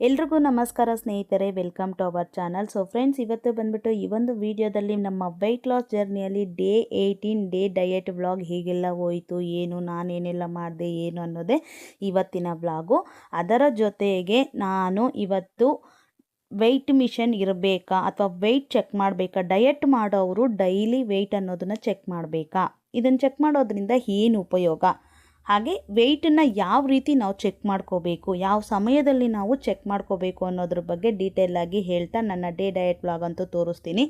ಎಲ್ರಿಗೂ ನಮಸ್ಕಾರ ಸ್ನೇಹಿತರೆ welcome to our channel so friends ಇವತ್ತು ಬಂದ್ಬಿಟ್ಟು ಈ ಒಂದು ವಿಡಿಯೋದಲ್ಲಿ ನಮ್ಮ weight loss ಜರ್ನಿಯಲ್ಲಿ day eighteen day diet vlog ಹೇಗೆಲ್ಲ ಹೋಯಿತು, ಏನು, ನಾನೇನೆಲ್ಲ ಮಾಡಿದೆ, ಏನು ಅನ್ನೋದೇ ಇವತ್ತಿನ ವ್ಲಾಗು ಅದರ ಜೊತೆಗೆ ನಾನು ಇವತ್ತು ವೆಯ್ಟ್ ಮಿಷನ್ ಇರಬೇಕಾ ಅಥವಾ ವೆಯ್ಟ್ ಚೆಕ್ ಮಾಡಬೇಕಾ ಡಯಟ್ ಮಾಡೋವರು ಡೈಲಿ ವೆಯ್ಟ್ ಅನ್ನೋದನ್ನು ಚೆಕ್ ಮಾಡಬೇಕಾ? ಇದನ್ನು ಚೆಕ್ ಮಾಡೋದ್ರಿಂದ ಏನು ಉಪಯೋಗ? ಹಾಗೆ ವೆಯ್ಟನ್ನು ಯಾವ ರೀತಿ ನಾವು ಚೆಕ್ ಮಾಡ್ಕೋಬೇಕು, ಯಾವ ಸಮಯದಲ್ಲಿ ನಾವು ಚೆಕ್ ಮಾಡ್ಕೋಬೇಕು ಅನ್ನೋದ್ರ ಬಗ್ಗೆ ಡೀಟೇಲ್ ಆಗಿ ಹೇಳ್ತಾ ನನ್ನ ಡೇ ಡಯಟ್ ಬ್ಲಾಗ್ ಅಂತೂ ತೋರಿಸ್ತೀನಿ.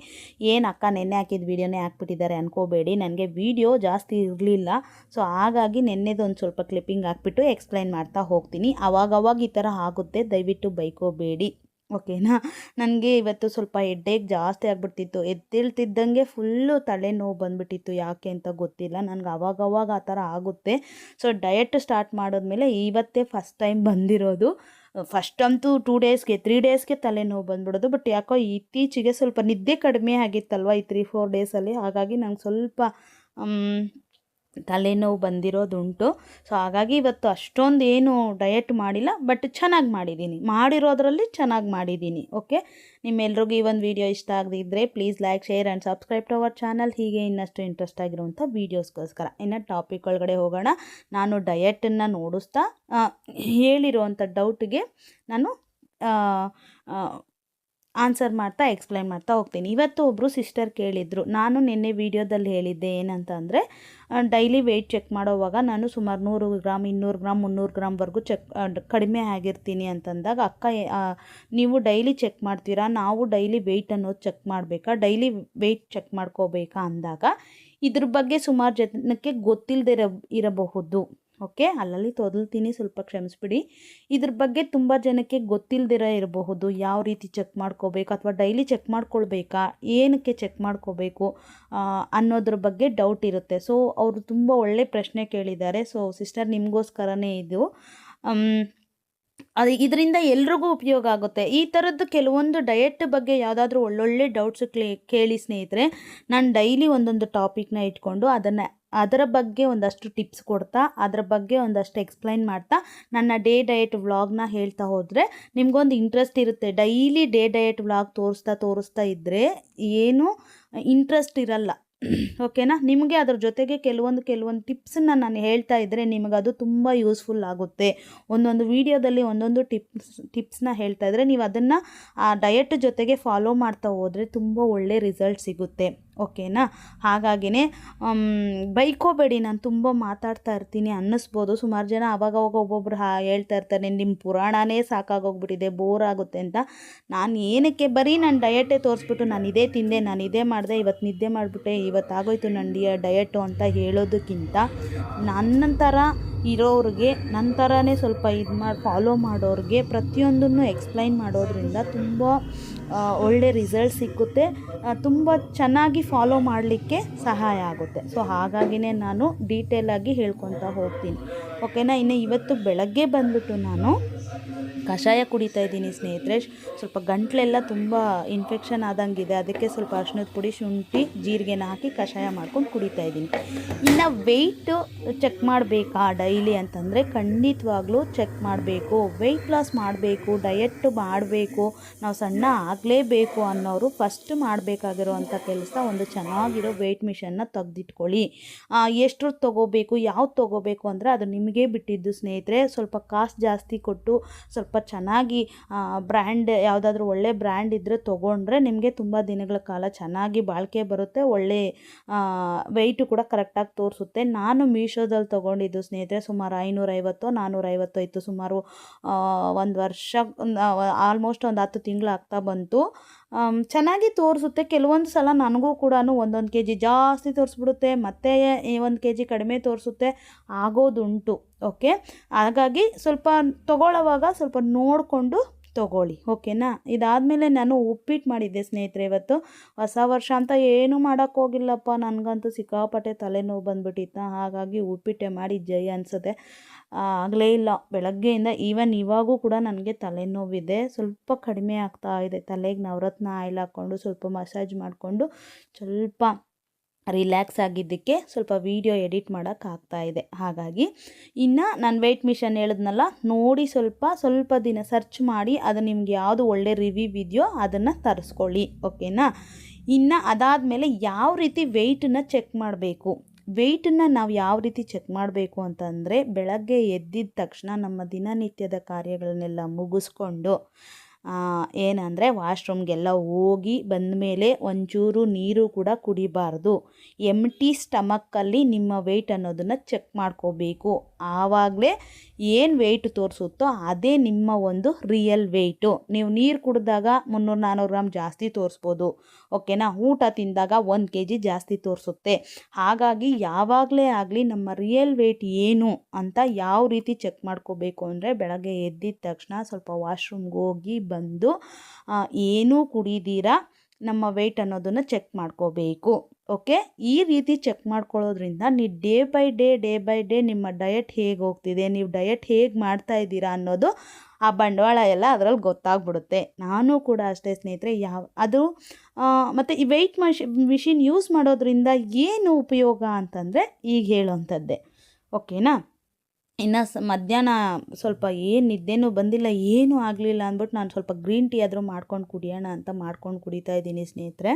ಏನು ಅಕ್ಕ ನೆನ್ನೆ ಹಾಕಿದ ವೀಡಿಯೋನೇ ಹಾಕ್ಬಿಟ್ಟಿದ್ದಾರೆ ಅನ್ಕೋಬೇಡಿ, ನನಗೆ ವೀಡಿಯೋ ಜಾಸ್ತಿ ಇರಲಿಲ್ಲ. ಸೊ ಹಾಗಾಗಿ ನೆನ್ನೆದು ಒಂದು ಸ್ವಲ್ಪ ಕ್ಲಿಪ್ಪಿಂಗ್ ಹಾಕ್ಬಿಟ್ಟು ಎಕ್ಸ್ಪ್ಲೈನ್ ಮಾಡ್ತಾ ಹೋಗ್ತೀನಿ. ಅವಾಗವಾಗ ಈ ಥರ ಆಗುತ್ತೆ, ದಯವಿಟ್ಟು ಬೈಕೋಬೇಡಿ. ಓಕೆನಾ? ನನಗೆ ಇವತ್ತು ಸ್ವಲ್ಪ ಹೆಡ್ಡೇಕ್ ಜಾಸ್ತಿ ಆಗಿಬಿಡ್ತಿತ್ತು. ಎದ್ದೇಳ್ತಿದ್ದಂಗೆ ಫುಲ್ಲು ತಲೆನೋವು ಬಂದುಬಿಟ್ಟಿತ್ತು. ಯಾಕೆ ಅಂತ ಗೊತ್ತಿಲ್ಲ. ನನಗೆ ಅವಾಗವಾಗ ಆ ಥರ ಆಗುತ್ತೆ. ಸೊ, ಡಯಟ್ ಸ್ಟಾರ್ಟ್ ಮಾಡಿದ್ಮೇಲೆ ಇವತ್ತೇ ಫಸ್ಟ್ ಟೈಮ್ ಬಂದಿರೋದು. ಫಸ್ಟ್ ಅಂತೂ ಟೂ ಡೇಸ್ಗೆ, ತ್ರೀ ಡೇಸ್ಗೆ ತಲೆನೋವು ಬಂದ್ಬಿಡೋದು. ಬಟ್ ಯಾಕೋ ಇತ್ತೀಚೆಗೆ ಸ್ವಲ್ಪ ನಿದ್ದೆ ಕಡಿಮೆ ಆಗಿತ್ತಲ್ವ ಈ ತ್ರೀ, ಫೋರ್ ಡೇಸಲ್ಲಿ. ಹಾಗಾಗಿ ನಂಗೆ ಸ್ವಲ್ಪ ತಲೆನೋವು ಬಂದಿರೋದುಂಟು. ಸೊ ಹಾಗಾಗಿ ಇವತ್ತು ಅಷ್ಟೊಂದು ಏನು ಡಯಟ್ ಮಾಡಿಲ್ಲ ಬಟ್ ಚೆನ್ನಾಗಿ ಮಾಡಿದ್ದೀನಿ. ಮಾಡಿರೋದ್ರಲ್ಲಿ ಚೆನ್ನಾಗಿ ಮಾಡಿದ್ದೀನಿ ಓಕೆ ನಿಮ್ಮೆಲ್ರಿಗೂ ಈ ಒಂದು ವಿಡಿಯೋ ಇಷ್ಟ ಆಗದಿದ್ದರೆ please like share and subscribe to our channel ಹೀಗೆ ಇನ್ನಷ್ಟು ಇಂಟ್ರೆಸ್ಟ್ ಆಗಿರುವಂಥ ವೀಡಿಯೋಸ್ಗೋಸ್ಕರ ಇನ್ನು ಟಾಪಿಕ್ ಒಳಗಡೆ ಹೋಗೋಣ. ನಾನು ಡಯಟನ್ನು ನೋಡಿಸ್ತಾ ಹೇಳಿರುವಂಥ ಡೌಟ್ಗೆ ನಾನು ಆನ್ಸರ್ ಮಾಡ್ತಾ ಎಕ್ಸ್ಪ್ಲೈನ್ ಮಾಡ್ತಾ ಹೋಗ್ತೀನಿ. ಇವತ್ತು ಒಬ್ಬರು ಸಿಸ್ಟರ್ ಕೇಳಿದರು, ನಾನು ನಿನ್ನೆ ವೀಡಿಯೋದಲ್ಲಿ ಹೇಳಿದ್ದೆ ಏನಂತ ಅಂದರೆ ಡೈಲಿ ವೆಯ್ಟ್ ಚೆಕ್ ಮಾಡೋವಾಗ ನಾನು ಸುಮಾರು ನೂರು ಗ್ರಾಮ್ ಇನ್ನೂರು ಗ್ರಾಮ್ ಮುನ್ನೂರು ಗ್ರಾಮ್ವರೆಗೂ ಚೆಕ್ ಕಡಿಮೆ ಆಗಿರ್ತೀನಿ ಅಂತಂದಾಗ, ಅಕ್ಕ ನೀವು ಡೈಲಿ ಚೆಕ್ ಮಾಡ್ತೀರಾ? ನಾವು ಡೈಲಿ ವೆಯ್ಟ್ ಅನ್ನೋದು ಚೆಕ್ ಮಾಡಬೇಕಾ? ಡೈಲಿ ವೆಯ್ಟ್ ಚೆಕ್ ಮಾಡ್ಕೋಬೇಕಾ? ಅಂದಾಗ, ಇದ್ರ ಬಗ್ಗೆ ಸುಮಾರು ಜನಕ್ಕೆ ಗೊತ್ತಿಲ್ಲದೆ ಇರಬಹುದು. ಓಕೆ? ಅಲ್ಲಲ್ಲಿ ತೊದಲ್ತೀನಿ, ಸ್ವಲ್ಪ ಕ್ಷಮಿಸ್ಬಿಡಿ. ಇದ್ರ ಬಗ್ಗೆ ತುಂಬ ಜನಕ್ಕೆ ಗೊತ್ತಿಲ್ಲದಿರ ಇರಬಹುದು. ಯಾವ ರೀತಿ ಚೆಕ್ ಮಾಡ್ಕೋಬೇಕು ಅಥವಾ ಡೈಲಿ ಚೆಕ್ ಮಾಡ್ಕೊಳ್ಬೇಕಾ? ಏನಕ್ಕೆ ಚೆಕ್ ಮಾಡ್ಕೋಬೇಕು ಅನ್ನೋದ್ರ ಬಗ್ಗೆ ಡೌಟ್ ಇರುತ್ತೆ. ಸೊ ಅವರು ತುಂಬ ಒಳ್ಳೆ ಪ್ರಶ್ನೆ ಕೇಳಿದ್ದಾರೆ. ಸೊ ಸಿಸ್ಟರ್ ನಿಮಗೋಸ್ಕರನೇ ಇದು. ಅದು ಇದರಿಂದ ಎಲ್ರಿಗೂ ಉಪಯೋಗ ಆಗುತ್ತೆ. ಈ ಥರದ್ದು ಕೆಲವೊಂದು ಡಯೆಟ್ ಬಗ್ಗೆ ಯಾವುದಾದ್ರೂ ಒಳ್ಳೊಳ್ಳೆ ಡೌಟ್ಸ್ ಕ್ಲೇ, ಕೇಳಿ ಸ್ನೇಹಿತರೆ, ನಾನು ಡೈಲಿ ಒಂದೊಂದು ಟಾಪಿಕ್ನ ಇಟ್ಕೊಂಡು ಅದನ್ನು ಅದರ ಬಗ್ಗೆ ಒಂದಷ್ಟು ಟಿಪ್ಸ್ ಕೊಡ್ತಾ, ಅದರ ಬಗ್ಗೆ ಒಂದಷ್ಟು ಎಕ್ಸ್ಪ್ಲೈನ್ ಮಾಡ್ತಾ, ನನ್ನ ಡೇ ಡಯಟ್ ವ್ಲಾಗ್ನ ಹೇಳ್ತಾ ಹೋದರೆ ನಿಮಗೊಂದು ಇಂಟ್ರೆಸ್ಟ್ ಇರುತ್ತೆ. ಡೈಲಿ ಡೇ ಡಯಟ್ ವ್ಲಾಗ್ ತೋರಿಸ್ತಾ ತೋರಿಸ್ತಾ ಇದ್ದರೆ ಏನು ಇಂಟ್ರೆಸ್ಟ್ ಇರಲ್ಲ. ಓಕೆನಾ ನಿಮಗೆ ಅದ್ರ ಜೊತೆಗೆ ಕೆಲವೊಂದು ಕೆಲವೊಂದು ಟಿಪ್ಸನ್ನ ನಾನು ಹೇಳ್ತಾ ಇದ್ದರೆ ನಿಮಗೆ ಅದು ತುಂಬ ಯೂಸ್ಫುಲ್ ಆಗುತ್ತೆ. ಒಂದೊಂದು ವೀಡಿಯೋದಲ್ಲಿ ಒಂದೊಂದು ಟಿಪ್ಸ್, ಟಿಪ್ಸ್ನ ಹೇಳ್ತಾ ಇದ್ದರೆ ನೀವು ಅದನ್ನು ಆ ಡಯಟ್ ಜೊತೆಗೆ ಫಾಲೋ ಮಾಡ್ತಾ ಹೋದರೆ ತುಂಬ ಒಳ್ಳೆ ರಿಸಲ್ಟ್ ಸಿಗುತ್ತೆ. ಓಕೆನಾ? ಹಾಗಾಗಿನೇ ಬೈಕೋಬೇಡಿ, ನಾನು ತುಂಬ ಮಾತಾಡ್ತಾ ಇರ್ತೀನಿ, ಅನ್ನಿಸ್ಬೋದು. ಸುಮಾರು ಜನ ಅವಾಗವಾಗ ಒಬ್ಬೊಬ್ರು ಹಾ, ಹೇಳ್ತಾ ಇರ್ತಾರೆ ನಿಮ್ಮ ಪುರಾಣನೇ ಸಾಕಾಗೋಗ್ಬಿಟ್ಟಿದೆ ಬೋರ್ ಆಗುತ್ತೆ ಅಂತ. ನಾನು ಏನಕ್ಕೆ, ಬರೀ ನಾನು ಡಯಟೇ ತೋರಿಸ್ಬಿಟ್ಟು ನಾನು ಇದೇ ತಿಂದೆ, ನಾನು ಇದೇ ಮಾಡಿದೆ ಇವತ್ತು ನಿದ್ದೆ ಮಾಡಿಬಿಟ್ಟೆ ಇವತ್ತು ಆಗೋಯ್ತು ನನ್ನ ಡಯಟು ಅಂತ ಹೇಳೋದಕ್ಕಿಂತ ನನ್ನ ಥರ ಇರೋರಿಗೆ ನನ್ನ ಥರನೇ ಸ್ವಲ್ಪ ಇದು ಮಾಡಿ, ಫಾಲೋ ಮಾಡೋರಿಗೆ ಪ್ರತಿಯೊಂದನ್ನು ಎಕ್ಸ್ಪ್ಲೈನ್ ಮಾಡೋದ್ರಿಂದ ತುಂಬ ಒಳ್ಳೆ ರಿಸಲ್ಟ್ ಸಿಕ್ಕುತ್ತೆ. ತುಂಬ ಚೆನ್ನಾಗಿ ಫಾಲೋ ಮಾಡಲಿಕ್ಕೆ ಸಹಾಯ ಆಗುತ್ತೆ. ಸೊ ಹಾಗಾಗಿನೇ ನಾನು ಡೀಟೇಲಾಗಿ ಹೇಳ್ಕೊತಾ ಹೋಗ್ತೀನಿ. ಓಕೆನಾ? ಇನ್ನು ಇವತ್ತು ಬೆಳಗ್ಗೆ ಬಂದುಬಿಟ್ಟು ನಾನು ಕಷಾಯ ಕುಡಿತಾ ಇದ್ದೀನಿ ಸ್ನೇಹಿತರೆ. ಸ್ವಲ್ಪ ಗಂಟ್ಲೆಲ್ಲ ತುಂಬ ಇನ್ಫೆಕ್ಷನ್ ಆದಂಗಿದೆ. ಅದಕ್ಕೆ ಸ್ವಲ್ಪ ಅರ್ಶಿನದ ಪುಡಿ, ಶುಂಠಿ, ಜೀರಿಗೆನ ಹಾಕಿ ಕಷಾಯ ಮಾಡ್ಕೊಂಡು ಕುಡಿತಾ ಇದ್ದೀನಿ. ಇನ್ನು ವೆಯ್ಟು ಚೆಕ್ ಮಾಡಬೇಕಾ ಡೈಲಿ ಅಂತಂದರೆ ಖಂಡಿತವಾಗ್ಲೂ ಚೆಕ್ ಮಾಡಬೇಕು. ವೆಯ್ಟ್ ಲಾಸ್ ಮಾಡಬೇಕು ಡಯಟ್ ಮಾಡಬೇಕು. ನಾವು ಸಣ್ಣ ಆಗಲೇಬೇಕು ಅನ್ನೋರು ಫಸ್ಟ್ ಮಾಡಬೇಕಾಗಿರೋವಂಥ ಕೆಲಸ ಒಂದು ಚೆನ್ನಾಗಿರೋ ವೆಯ್ಟ್ ಮಿಷನ್ನ ತೆಗೆದಿಟ್ಕೊಳ್ಳಿ. ಎಷ್ಟು ತೊಗೋಬೇಕು, ಯಾವ್ದು ತೊಗೋಬೇಕು ಅಂದರೆ ಅದು ನಿಮಗೆ ಬಿಟ್ಟಿದ್ದು ಸ್ನೇಹಿತರೆ. ಸ್ವಲ್ಪ ಕಾಸು ಜಾಸ್ತಿ ಕೊಟ್ಟು ಸ್ವಲ್ಪ ಸ್ವಲ್ಪ ಚೆನ್ನಾಗಿ ಬ್ರ್ಯಾಂಡ್, ಯಾವುದಾದ್ರೂ ಒಳ್ಳೆ ಬ್ರ್ಯಾಂಡ್ ಇದ್ದರೆ ತೊಗೊಂಡ್ರೆ ನಿಮಗೆ ತುಂಬ ದಿನಗಳ ಕಾಲ ಚೆನ್ನಾಗಿ ಬಾಳಿಕೆ ಬರುತ್ತೆ. ಒಳ್ಳೆ ವೆಯ್ಟು ಕೂಡ ಕರೆಕ್ಟಾಗಿ ತೋರಿಸುತ್ತೆ. ನಾನು ಮೀಶೋದಲ್ಲಿ ತೊಗೊಂಡಿದ್ದು ಸ್ನೇಹಿತರೆ ಸುಮಾರು ಐನೂರೈವತ್ತು ನಾನ್ನೂರೈವತ್ತು ಇತ್ತು. ಸುಮಾರು ಒಂದು ವರ್ಷ ಆಲ್ಮೋಸ್ಟ್ ಒಂದು ಹತ್ತು ತಿಂಗಳು ಆಗ್ತಾ ಬಂತು. ಚೆನ್ನಾಗಿ ತೋರಿಸುತ್ತೆ. ಕೆಲವೊಂದು ಸಲ ನನಗೂ ಕೂಡ ಒಂದೊಂದು ಕೆ ಜಿ ಜಾಸ್ತಿ ತೋರಿಸ್ಬಿಡುತ್ತೆ, ಮತ್ತೆ ಒಂದು ಕೆ ಜಿ ಕಡಿಮೆ ತೋರಿಸುತ್ತೆ. ಆಗೋದುಂಟು, ಓಕೆ? ಹಾಗಾಗಿ ಸ್ವಲ್ಪ ತಗೊಳ್ಳೋವಾಗ ಸ್ವಲ್ಪ ನೋಡಿಕೊಂಡು ತೊಗೊಳ್ಳಿ, ಓಕೆನಾ? ಇದಾದಮೇಲೆ ನಾನು ಉಪ್ಪಿಟ್ಟು ಮಾಡಿದ್ದೆ ಸ್ನೇಹಿತರೆ ಇವತ್ತು. ಹೊಸ ವರ್ಷ ಅಂತ ಏನೂ ಮಾಡೋಕ್ಕೋಗಿಲ್ಲಪ್ಪ ನನಗಂತೂ ಸಿಕ್ಕಾಪಟ್ಟೆ ತಲೆನೋವು ಬಂದುಬಿಟ್ಟಿತ್ತ. ಹಾಗಾಗಿ ಉಪ್ಪಿಟ್ಟೆ ಮಾಡಿ ಜೈ ಅನಿಸುತ್ತೆ. ಆಗಲೇ ಇಲ್ಲ. ಬೆಳಗ್ಗೆಯಿಂದ ಈವನ್ ಇವಾಗೂ ಕೂಡ ನನಗೆ ತಲೆನೋವಿದೆ. ಸ್ವಲ್ಪ ಕಡಿಮೆ ಆಗ್ತಾ ಇದೆ. ತಲೆಗೆ ನವರತ್ನ ಆಯಿಲ್ ಹಾಕ್ಕೊಂಡು ಸ್ವಲ್ಪ ಮಸಾಜ್ ಮಾಡಿಕೊಂಡು ಸ್ವಲ್ಪ ರಿಲ್ಯಾಕ್ಸ್ ಆಗಿದ್ದಕ್ಕೆ ಸ್ವಲ್ಪ ವೀಡಿಯೋ ಎಡಿಟ್ ಮಾಡೋಕ್ಕಾಗ್ತಾ ಇದೆ. ಹಾಗಾಗಿ ಇನ್ನು ನಾನು ವೆಯ್ಟ್ ಮಿಷನ್ ಹೇಳಿದ್ನಲ್ಲ, ನೋಡಿ ಸ್ವಲ್ಪ ಸ್ವಲ್ಪ ದಿನ ಸರ್ಚ್ ಮಾಡಿ, ಅದು ನಿಮ್ಗೆ ಯಾವುದು ಒಳ್ಳೆ ರಿವ್ಯೂ ಇದೆಯೋ ಅದನ್ನು ತರಿಸ್ಕೊಳ್ಳಿ, ಓಕೆನಾ? ಇನ್ನು ಅದಾದಮೇಲೆ ಯಾವ ರೀತಿ ವೆಯ್ಟನ್ನ ಚೆಕ್ ಮಾಡಬೇಕು? ವೆಯ್ಟನ್ನು ನಾವು ಯಾವ ರೀತಿ ಚೆಕ್ ಮಾಡಬೇಕು ಅಂತಂದರೆ, ಬೆಳಗ್ಗೆ ಎದ್ದಿದ ತಕ್ಷಣ ನಮ್ಮ ದಿನನಿತ್ಯದ ಕಾರ್ಯಗಳನ್ನೆಲ್ಲ ಮುಗಿಸ್ಕೊಂಡು ಏನಂದರೆ ವಾಶ್ರೂಮ್ಗೆಲ್ಲ ಹೋಗಿ ಬಂದ ಮೇಲೆ ಒಂಚೂರು ನೀರು ಕೂಡ ಕುಡಿಬಾರ್ದು. ಎಮ್ಟಿ ಸ್ಟಮಕ್ಕಲ್ಲಿ ನಿಮ್ಮ ವೆಯ್ಟ್ ಅನ್ನೋದನ್ನು ಚೆಕ್ ಮಾಡ್ಕೋಬೇಕು. ಆವಾಗಲೇ ಏನು ವೆಯ್ಟ್ ತೋರಿಸುತ್ತೋ ಅದೇ ನಿಮ್ಮ ಒಂದು ರಿಯಲ್ ವೆಯ್ಟು ನೀವು ನೀರು ಕುಡಿದಾಗ ಮುನ್ನೂರು ನಾನ್ನೂರು ಗ್ರಾಮ್ ಜಾಸ್ತಿ ತೋರಿಸ್ಬೋದು. ಓಕೆನಾ ಊಟ ತಿಂದಾಗ ಒಂದು ಕೆ ಜಿ ಜಾಸ್ತಿ ತೋರಿಸುತ್ತೆ. ಹಾಗಾಗಿ ಯಾವಾಗಲೇ ಆಗಲಿ ನಮ್ಮ ರಿಯಲ್ ವೆಯ್ಟ್ ಏನು ಅಂತ ಯಾವ ರೀತಿ ಚೆಕ್ ಮಾಡ್ಕೋಬೇಕು ಅಂದರೆ ಬೆಳಗ್ಗೆ ಎದ್ದಿದ ತಕ್ಷಣ ಸ್ವಲ್ಪ ವಾಶ್ರೂಮ್ಗೆ ಹೋಗಿ ಬಂದು ಏನೂ ಕುಡಿದೀರ? ನಮ್ಮ ವೆಯ್ಟ್ ಅನ್ನೋದನ್ನು ಚೆಕ್ ಮಾಡ್ಕೋಬೇಕು. ಓಕೆ ಈ ರೀತಿ ಚೆಕ್ ಮಾಡ್ಕೊಳ್ಳೋದ್ರಿಂದ ನೀವು day by day day by day diet diet ಹೇಗೆ ಹೋಗ್ತಿದೆ, ನೀವು ಡಯಟ್ ಹೇಗೆ ಮಾಡ್ತಾ ಇದ್ದೀರಾ ಅನ್ನೋದು ಆ ಬಂಡವಾಳ ಎಲ್ಲ ಅದರಲ್ಲಿ ಗೊತ್ತಾಗ್ಬಿಡುತ್ತೆ. ನಾನು ಕೂಡ ಅಷ್ಟೇ ಸ್ನೇಹಿತರೆ, ಯಾವ, ಅದು ಮತ್ತು ಈ ವೆಯ್ಟ್ ಮಷಿ ಮಿಷಿನ್ ಯೂಸ್ ಮಾಡೋದ್ರಿಂದ ಏನು ಉಪಯೋಗ ಅಂತಂದರೆ ಈಗ ಹೇಳೋವಂಥದ್ದೇ ಓಕೆನಾ ಇನ್ನು ಸ ಮಧ್ಯಾಹ್ನ ಸ್ವಲ್ಪ ಏನು ನಿದ್ದೆನೂ ಬಂದಿಲ್ಲ, ಏನೂ ಆಗಲಿಲ್ಲ ಅಂದ್ಬಿಟ್ಟು ನಾನು ಸ್ವಲ್ಪ ಗ್ರೀನ್ ಟೀ ಆದರೂ ಮಾಡ್ಕೊಂಡು ಕುಡಿಯೋಣ ಅಂತ ಮಾಡ್ಕೊಂಡು ಕುಡಿತಾ ಇದ್ದೀನಿ ಸ್ನೇಹಿತರೆ.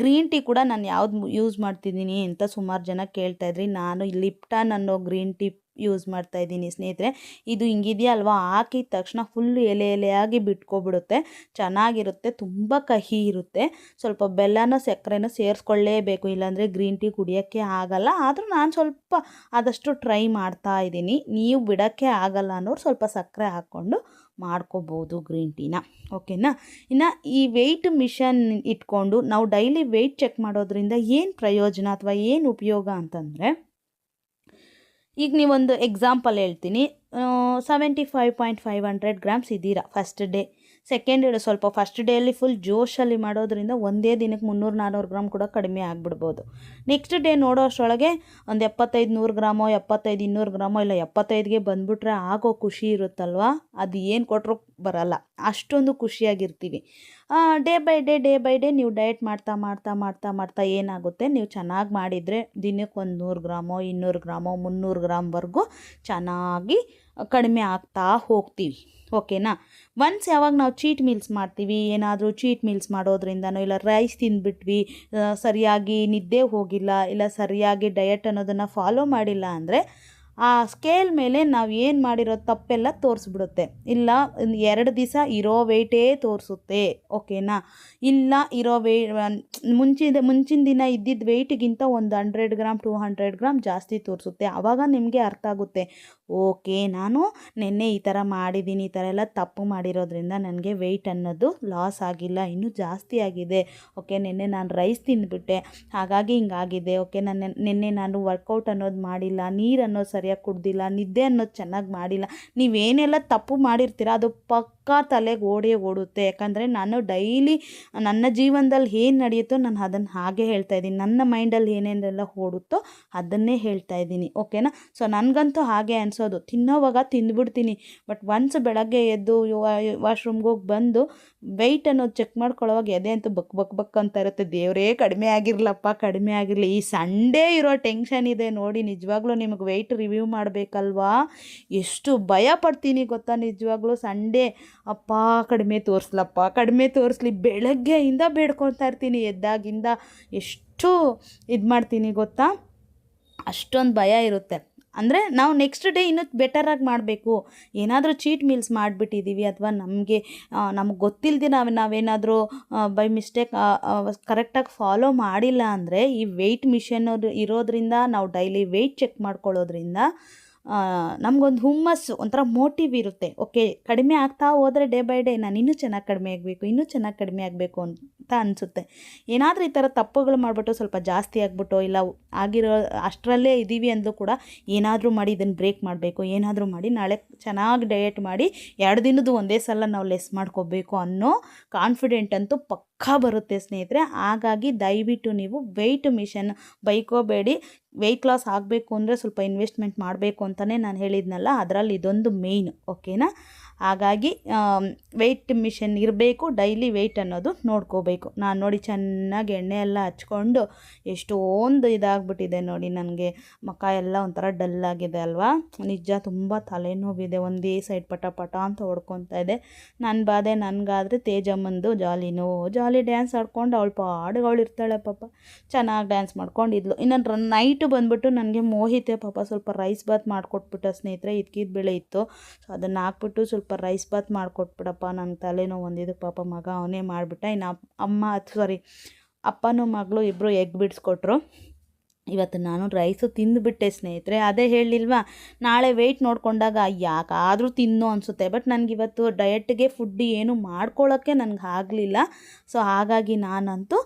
ಗ್ರೀನ್ ಟೀ ಕೂಡ ನಾನು ಯಾವ್ದು ಯೂಸ್ ಮಾಡ್ತಿದ್ದೀನಿ ಅಂತ ಸುಮಾರು ಜನ ಕೇಳ್ತಾಯಿದ್ರಿ ನಾನು ಲಿಪ್ಟನ್ ಅನ್ನೋ ಗ್ರೀನ್ ಟೀ ಯೂಸ್ ಮಾಡ್ತಾ ಇದ್ದೀನಿ ಸ್ನೇಹಿತರೆ. ಇದು ಹಿಂಗಿದೆಯಾ ಅಲ್ವಾ? ಹಾಕಿದ ತಕ್ಷಣ ಫುಲ್ಲು ಎಲೆ ಎಲೆಯಾಗಿ ಬಿಟ್ಕೊಬಿಡುತ್ತೆ. ಚೆನ್ನಾಗಿರುತ್ತೆ, ತುಂಬ ಕಹಿ ಇರುತ್ತೆ. ಸ್ವಲ್ಪ ಬೆಲ್ಲನ, ಸಕ್ಕರೆನ ಸೇರಿಸ್ಕೊಳ್ಳೇಬೇಕು, ಇಲ್ಲಾಂದರೆ ಗ್ರೀನ್ ಟೀ ಕುಡಿಯೋಕ್ಕೆ ಆಗಲ್ಲ. ಆದರೂ ನಾನು ಸ್ವಲ್ಪ ಆದಷ್ಟು ಟ್ರೈ ಮಾಡ್ತಾ ಇದ್ದೀನಿ. ನೀವು ಬಿಡೋಕ್ಕೆ ಆಗಲ್ಲ ಅನ್ನೋರು ಸ್ವಲ್ಪ ಸಕ್ಕರೆ ಹಾಕ್ಕೊಂಡು ಮಾಡ್ಕೋಬೋದು ಗ್ರೀನ್ ಟೀನ ಓಕೆನಾ ಇನ್ನು ಈ ವೆಯ್ಟ್ ಮಿಷನ್ ಇಟ್ಕೊಂಡು ನಾವು ಡೈಲಿ ವೆಯ್ಟ್ ಚೆಕ್ ಮಾಡೋದ್ರಿಂದ ಏನು ಪ್ರಯೋಜನ ಅಥವಾ ಏನು ಉಪಯೋಗ ಅಂತಂದರೆ ಈಗ ನೀವೊಂದು ಎಕ್ಸಾಂಪಲ್ ಹೇಳ್ತೀನಿ. Seventy five point five hundred grams ಇದ್ದೀರಾ ಫಸ್ಟ್ ಡೇ ಸೆಕೆಂಡ್ ಡೇ ಸ್ವಲ್ಪ ಫಸ್ಟ್ ಡೇಯಲ್ಲಿ ಫುಲ್ ಜೋಶಲ್ಲಿ ಮಾಡೋದ್ರಿಂದ ಒಂದೇ ದಿನಕ್ಕೆ ಮುನ್ನೂರು ನಾನ್ನೂರು ಗ್ರಾಮ್ ಕೂಡ ಕಡಿಮೆ ಆಗಿಬಿಡ್ಬೋದು. ನೆಕ್ಸ್ಟ್ ಡೇ ನೋಡೋ ಅಷ್ಟರೊಳಗೆ ಒಂದು ಎಪ್ಪತ್ತೈದು ನೂರು ಗ್ರಾಮೋ, ಎಪ್ಪತ್ತೈದು ಇನ್ನೂರು ಗ್ರಾಮೋ ಇಲ್ಲ ಎಪ್ಪತ್ತೈದಿಗೆ ಬಂದುಬಿಟ್ರೆ ಆಗೋ ಖುಷಿ ಇರುತ್ತಲ್ವ? ಅದು ಏನು ಕೊಟ್ಟರು ಬರಲ್ಲ. ಅಷ್ಟೊಂದು ಖುಷಿಯಾಗಿರ್ತೀವಿ. Day by day day by day ನೀವು ಡಯಟ್ ಮಾಡ್ತಾ ಮಾಡ್ತಾ ಮಾಡ್ತಾ ಮಾಡ್ತಾ ಏನಾಗುತ್ತೆ? ನೀವು ಚೆನ್ನಾಗಿ ಮಾಡಿದರೆ ದಿನಕ್ಕೆ ಒಂದು ನೂರು ಗ್ರಾಮೋ, ಇನ್ನೂರು ಗ್ರಾಮೋ, ಮುನ್ನೂರು ಗ್ರಾಮ್ವರೆಗೂ ಚೆನ್ನಾಗಿ ಕಡಿಮೆ ಆಗ್ತಾ ಹೋಗ್ತೀವಿ. ಓಕೆನಾ? ಒನ್ಸ್ ಯಾವಾಗ ನಾವು ಚೀಟ್ ಮೀಲ್ಸ್ ಮಾಡ್ತೀವಿ, ಏನಾದರೂ ಚೀಟ್ ಮೀಲ್ಸ್ ಮಾಡೋದ್ರಿಂದನೋ, ಇಲ್ಲ ರೈಸ್ ತಿಂದುಬಿಟ್ವಿ ಸರಿಯಾಗಿ ನಿದ್ದೆ ಹೋಗಿಲ್ಲ, ಇಲ್ಲ ಸರಿಯಾಗಿ ಡಯಟ್ ಅನ್ನೋದನ್ನು ಫಾಲೋ ಮಾಡಿಲ್ಲ ಅಂದರೆ ಆ ಸ್ಕೇಲ್ ಮೇಲೆ ನಾವು ಏನು ಮಾಡಿರೋ ತಪ್ಪೆಲ್ಲ ತೋರಿಸ್ಬಿಡುತ್ತೆ. ಇಲ್ಲ ಎರಡು ದಿವಸ ಇರೋ ವೆಯ್ಟೇ ತೋರಿಸುತ್ತೆ ಓಕೆನಾ ಇಲ್ಲ, ಇರೋ ವೇ ಮುಂಚಿನ ಮುಂಚಿನ ದಿನ ಇದ್ದಿದ್ದ ವೆಯ್ಟ್ಗಿಂತ ಒಂದು hundred gram two hundred gram ಜಾಸ್ತಿ ತೋರಿಸುತ್ತೆ. ಆವಾಗ ನಿಮಗೆ ಅರ್ಥ ಆಗುತ್ತೆ. ಓಕೆ, ನಾನು ನಿನ್ನೆ ಈ ಥರ ಮಾಡಿದ್ದೀನಿ, ಈ ಥರ ಎಲ್ಲ ತಪ್ಪು ಮಾಡಿರೋದ್ರಿಂದ ನನಗೆ ವೆಯ್ಟ್ ಅನ್ನೋದು ಲಾಸ್ ಆಗಿಲ್ಲ, ಇನ್ನೂ ಜಾಸ್ತಿ ಆಗಿದೆ. ಓಕೆ, ನಿನ್ನೆ ನಾನು ರೈಸ್ ತಿಂದುಬಿಟ್ಟೆ. ಹಾಗಾಗಿ ಹಿಂಗಾಗಿದೆ. ಓಕೆ, ನನ್ನ ನಿನ್ನೆ ನಾನು ವರ್ಕೌಟ್ ಅನ್ನೋದು ಮಾಡಿಲ್ಲ, ನೀರು ಅನ್ನೋದು ಸರಿಯಾಗಿ ಕುಡ್ದಿಲ್ಲ, ನಿದ್ದೆ ಅನ್ನೋದು ಚೆನ್ನಾಗಿ ಮಾಡಿಲ್ಲ. ನೀವೇನೆಲ್ಲ ತಪ್ಪು ಮಾಡಿರ್ತೀರ, ಅದು ಪಕ್ಕ ತಲೆಗೆ ಓಡೇ ಓಡುತ್ತೆ. ಯಾಕಂದರೆ ನಾನು ಡೈಲಿ ನನ್ನ ಜೀವನದಲ್ಲಿ ಏನು ನಡೆಯುತ್ತೋ ನಾನು ಅದನ್ನು ಹಾಗೆ ಹೇಳ್ತಾ ಇದ್ದೀನಿ. ನನ್ನ ಮೈಂಡಲ್ಲಿ ಏನೇನೆಲ್ಲ ಓಡುತ್ತೋ ಅದನ್ನೇ ಹೇಳ್ತಾ ಇದ್ದೀನಿ. ಓಕೆನಾ? ಸೊ, ನನಗಂತೂ ಹಾಗೆ ಅನಿಸೋದು. ತಿನ್ನೋವಾಗ ತಿಂದ್ಬಿಡ್ತೀನಿ. ಬಟ್ ಒನ್ಸ್ ಬೆಳಗ್ಗೆ ಎದ್ದು ವಾಶ್ರೂಮ್ಗೆ ಹೋಗಿ ಬಂದು ವೆಯ್ಟ್ ಅನ್ನೋದು ಚೆಕ್ ಮಾಡ್ಕೊಳ್ಳೋವಾಗ ಎದೆ ಅಂತೂ ಬಕ್ ಬಕ್ ಬಕ್ ಅಂತ ಇರುತ್ತೆ. ದೇವರೇ, ಕಡಿಮೆ ಆಗಿರಲಪ್ಪ, ಕಡಿಮೆ ಆಗಿರಲಿ. ಈ ಸಂಡೇ ಇರೋ ಟೆನ್ಷನ್ ಇದೆ ನೋಡಿ, ನಿಜವಾಗ್ಲೂ ನಿಮಗೆ ವೆಯ್ಟ್ ರಿವ್ಯೂ ಮಾಡಬೇಕಲ್ವಾ? ಎಷ್ಟು ಭಯ ಪಡ್ತೀನಿ ಗೊತ್ತಾ ನಿಜವಾಗ್ಲೂ ಸಂಡೇ ಅಪ್ಪ, ಕಡಿಮೆ ತೋರಿಸ್ಲಪ್ಪ, ಕಡಿಮೆ ತೋರಿಸ್ಲಿ ಬೆಳಗ್ಗೆಯಿಂದ ಬೇಡ್ಕೊತಾ ಇರ್ತೀನಿ, ಎದ್ದಾಗಿಂದ ಎಷ್ಟು ಇದು ಮಾಡ್ತೀನಿ ಗೊತ್ತಾ? ಅಷ್ಟೊಂದು ಭಯ ಇರುತ್ತೆ. ಅಂದರೆ ನಾವು ನೆಕ್ಸ್ಟ್ ಡೇ ಇನ್ನೂ ಬೆಟರಾಗಿ ಮಾಡಬೇಕು. ಏನಾದರೂ ಚೀಟ್ ಮೀಲ್ಸ್ ಮಾಡಿಬಿಟ್ಟಿದ್ದೀವಿ ಅಥವಾ ನಮಗೆ ನಮ್ಗೆ ಗೊತ್ತಿಲ್ಲದೆ ನಾವು, ನಾವೇನಾದರೂ ಬೈ ಮಿಸ್ಟೇಕ್ ಕರೆಕ್ಟಾಗಿ ಫಾಲೋ ಮಾಡಿಲ್ಲ ಅಂದರೆ ಈ ವೆಯ್ಟ್ ಮಿಷನ್ ಇರೋದ್ರಿಂದ, ನಾವು ಡೈಲಿ ವೆಯ್ಟ್ ಚೆಕ್ ಮಾಡ್ಕೊಳ್ಳೋದ್ರಿಂದ ನಮಗೊಂದು ಹುಮ್ಮಸ್ಸು, ಒಂಥರ ಮೋಟಿವ್ ಇರುತ್ತೆ. ಓಕೆ ಕಡಿಮೆ ಆಗ್ತಾ ಹೋದರೆ ಡೇ ಬೈ ಡೇ ನಾನು ಇನ್ನೂ ಚೆನ್ನಾಗಿ ಕಡಿಮೆ ಆಗಬೇಕು, ಇನ್ನೂ ಚೆನ್ನಾಗಿ ಕಡಿಮೆ ಆಗಬೇಕು ಅಂತ ಅನಿಸುತ್ತೆ. ಏನಾದರೂ ಈ ಥರ ತಪ್ಪುಗಳು ಮಾಡಿಬಿಟ್ಟು ಸ್ವಲ್ಪ ಜಾಸ್ತಿ ಆಗಿಬಿಟ್ಟು, ಇಲ್ಲ ಆಗಿರೋ ಅಷ್ಟರಲ್ಲೇ ಇದ್ದೀವಿ ಅಂದರೂ ಕೂಡ ಏನಾದರೂ ಮಾಡಿ ಇದನ್ನು ಬ್ರೇಕ್ ಮಾಡಬೇಕು, ಏನಾದರೂ ಮಾಡಿ ನಾಳೆ ಚೆನ್ನಾಗಿ ಡಯಟ್ ಮಾಡಿ ಎರಡು ದಿನದ್ದು ಒಂದೇ ಸಲ ನಾವು ಲೆಸ್ ಮಾಡ್ಕೋಬೇಕು ಅನ್ನೋ ಕಾನ್ಫಿಡೆಂಟ್ ಅಂತೂ ಪಕ್ಕ ಬರುತ್ತೆ ಸ್ನೇಹಿತರೆ. ಹಾಗಾಗಿ ದಯವಿಟ್ಟು ನೀವು ವೆಯ್ಟ್ ಮಿಷನ್ ಬೈಕೋಬೇಡಿ. ವೆಯ್ಟ್ ಲಾಸ್ ಆಗಬೇಕು ಅಂದರೆ ಸ್ವಲ್ಪ ಇನ್ವೆಸ್ಟ್ಮೆಂಟ್ ಮಾಡಬೇಕು ಅಂತಲೇ ನಾನು ಹೇಳಿದ್ನಲ್ಲ, ಅದರಲ್ಲಿ ಇದೊಂದು ಮೇಯ್ನ್ ಓಕೆನಾ ಹಾಗಾಗಿ ವೆಯ್ಟ್ ಮಿಷನ್ ಇರಬೇಕು ಡೈಲಿ ವೆಯ್ಟ್ ಅನ್ನೋದು ನೋಡ್ಕೋಬೇಕು. ನಾನು ನೋಡಿ ಚೆನ್ನಾಗಿ ಎಣ್ಣೆ ಎಲ್ಲ ಹಚ್ಕೊಂಡು ಎಷ್ಟೊಂದು ಇದಾಗ್ಬಿಟ್ಟಿದೆ ನೋಡಿ ನನಗೆ. ಮುಖ ಎಲ್ಲ ಒಂಥರ ಡಲ್ ಆಗಿದೆ ಅಲ್ವಾ? ನಿಜ ತುಂಬ ತಲೆನೋವಿದೆ, ಒಂದೇ ಸೈಡ್ ಪಟ ಪಟ ಅಂತ ಹೊಡ್ಕೊತಾ ಇದೆ. ನನ್ನ ಬಾಧೆ ನನಗಾದರೆ ತೇಜಮ್ಮಂದು ಜಾಲಿನೋ ಜಾಲಿ ಡ್ಯಾನ್ಸ್ ಆಡ್ಕೊಂಡು ಅವಳು ಪಾಡುಗಳು ಇರ್ತಾಳೆ ಪಾಪ. ಚೆನ್ನಾಗಿ ಡ್ಯಾನ್ಸ್ ಮಾಡ್ಕೊಂಡಿದ್ಲು. ಇನ್ನು ನೈಟು ಬಂದುಬಿಟ್ಟು ನನಗೆ ಮೋಹಿತೆ ಪಾಪ ಸ್ವಲ್ಪ ರೈಸ್ ಬಾತ್ ಮಾಡಿಕೊಟ್ಬಿಟ್ಟ ಸ್ನೇಹಿತರೆ, ಇದ್ಕಿದ ಬೆಳೆ ಇತ್ತು. ಸೊ ಅದನ್ನು ಹಾಕ್ಬಿಟ್ಟು ಸ್ವಲ್ಪ ರೈಸ್ ಬಾತ್ ಮಾಡಿಕೊಟ್ಬಿಡಪ್ಪ ನನ್ನ ತಲೆನೋವು ಒಂದಿದ್ದು ಪಾಪ ಮಗ ಅವನೇ ಮಾಡಿಬಿಟ್ಟ. ಇನ್ನು ಅಮ್ಮ ಸಾರಿ ಅಪ್ಪನೂ ಮಗಳು ಇಬ್ಬರು ಎಗ್ ಬಿಡಿಸ್ಕೊಟ್ರು. ಇವತ್ತು ನಾನು ರೈಸು ತಿಂದುಬಿಟ್ಟೆ ಸ್ನೇಹಿತರೆ. ಅದೇ ಹೇಳಿಲ್ವಾ ನಾಳೆ ವೆಯ್ಟ್ ನೋಡಿಕೊಂಡಾಗ ಯಾಕಾದರೂ ತಿನ್ನೋ ಅನಿಸುತ್ತೆ. ಬಟ್ ನನಗಿವತ್ತು ಡಯಟ್ಗೆ ಫುಡ್ ಏನು ಮಾಡ್ಕೊಳ್ಳೋಕ್ಕೆ ನನಗೆ ಆಗಲಿಲ್ಲ. ಸೊ ಹಾಗಾಗಿ ನಾನಂತೂ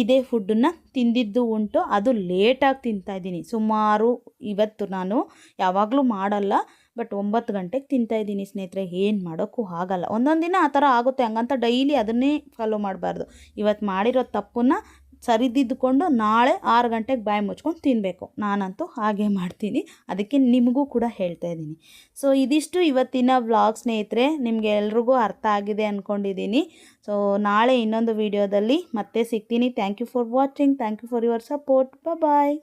ಇದೇ ಫುಡ್ಡನ್ನು ತಿಂದಿದ್ದು ಉಂಟು. ಅದು ಲೇಟಾಗಿ ತಿಂತಾಯಿದ್ದೀನಿ ಸುಮಾರು ಇವತ್ತು ನಾನು ಯಾವಾಗಲೂ ಮಾಡಲ್ಲ. ಬಟ್ ಒಂಬತ್ತು ಗಂಟೆಗೆ ತಿಂತಾಯಿದ್ದೀನಿ ಸ್ನೇಹಿತರೆ, ಏನು ಮಾಡೋಕ್ಕೂ ಆಗಲ್ಲ. ಒಂದೊಂದು ದಿನ ಆ ಥರ ಆಗುತ್ತೆ, ಹಂಗಂತ ಡೈಲಿ ಅದನ್ನೇ ಫಾಲೋ ಮಾಡಬಾರ್ದು. ಇವತ್ತು ಮಾಡಿರೋ ತಪ್ಪನ್ನು ಸರಿದಿದ್ದುಕೊಂಡು ನಾಳೆ ಆರು ಗಂಟೆಗೆ ಬಾಯಿ ಮುಚ್ಕೊಂಡು ತಿನ್ನಬೇಕು ನಾನಂತೂ ಹಾಗೆ ಮಾಡ್ತೀನಿ. ಅದಕ್ಕೆ ನಿಮಗೂ ಕೂಡ ಹೇಳ್ತಾ ಇದ್ದೀನಿ. ಸೊ ಇದಿಷ್ಟು ಇವತ್ತಿನ ವ್ಲಾಗ್ ಸ್ನೇಹಿತರೆ. ನಿಮಗೆ ಎಲ್ರಿಗೂ ಅರ್ಥ ಆಗಿದೆ ಅಂದ್ಕೊಂಡಿದ್ದೀನಿ ಸೊ ನಾಳೆ ಇನ್ನೊಂದು ವಿಡಿಯೋದಲ್ಲಿ ಮತ್ತೆ ಸಿಗ್ತೀನಿ. Thank you for watching thank you for your support bye